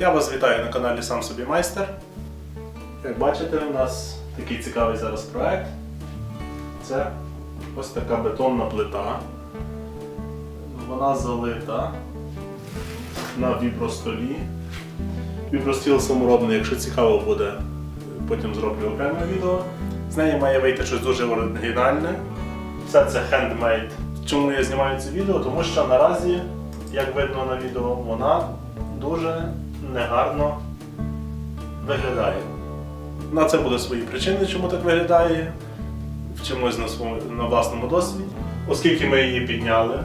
Я вас вітаю на каналі Сам собі майстер. Як бачите, у нас такий цікавий зараз проект. Це ось така бетонна плита. Вона залита на вібростолі. Вібростіл саморобний, якщо цікаво буде, потім зроблю окреме відео. З неї має вийти щось дуже оригінальне. Все це хендмейд. Чому я знімаю це відео? Тому що наразі, як видно на відео, вона дуже негарно виглядає. На це буде свої причини, чому так виглядає. Вчимось на, своєму, на власному досвіді. Оскільки ми її підняли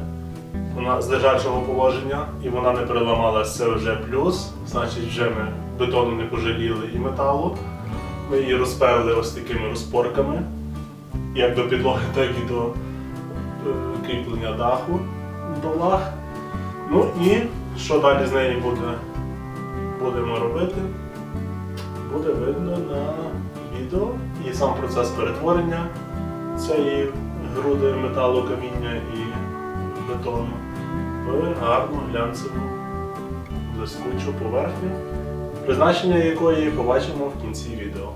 вона з лежачого положення і вона не переламалася, це вже плюс. Значить, вже ми бетону не пожаліли і металу. Ми її розпевли ось такими розпорками, як до підлоги, так і до е, кріплення даху до лаг. Ну і що далі з нею буде, будемо робити, буде видно на відео і сам процес перетворення цієї груди металу, каміння і бетону в гарну глянцеву блискучу поверхню, призначення якої побачимо в кінці відео.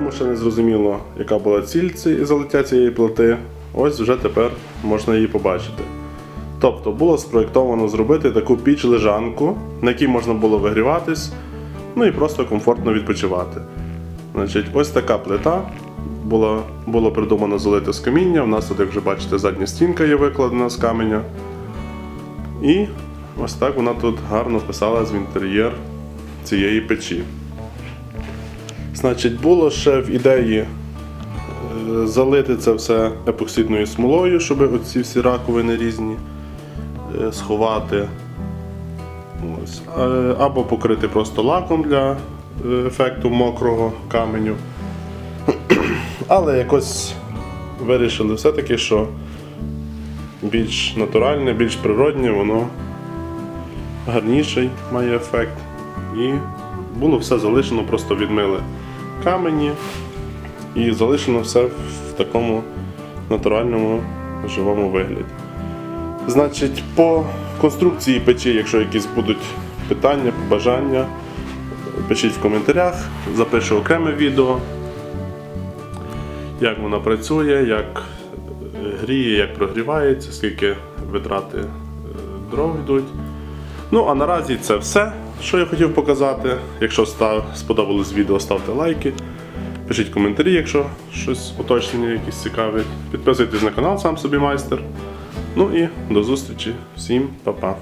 Ну, ще не зрозуміло, яка була ціль ці- залиття цієї плити, ось вже тепер можна її побачити. Тобто було спроєктовано зробити таку піч-лежанку, на якій можна було вигріватись, ну і просто комфортно відпочивати. Значить, ось така плита. Було, було придумано залити з каміння. У нас тут, як вже бачите, задня стінка є викладена з каменя. І ось так вона тут гарно вписалась в інтер'єр цієї печі. Значить, було ще в ідеї е, залити це все епоксидною смолою, щоб оці всі раковини різні е, сховати. Ось. Або покрити просто лаком для е, ефекту мокрого каменю. Але якось вирішили все-таки, що більш натуральне, більш природне, воно гарніший має ефект. І було все залишено, просто відмили камені і залишено все в такому натуральному живому вигляді. Значить, по конструкції печі, якщо якісь будуть питання, побажання, пишіть в коментарях, запишу окреме відео, як вона працює, як е, гріє, як прогрівається, скільки витрати е, дров йдуть. Ну, а наразі це все, що я хотів показати. Якщо став, сподобалось відео, ставте лайки. Пишіть коментарі, якщо щось уточнення якісь цікаві. Підписуйтесь на канал сам собі майстер. Ну і до зустрічі. Всім па-па.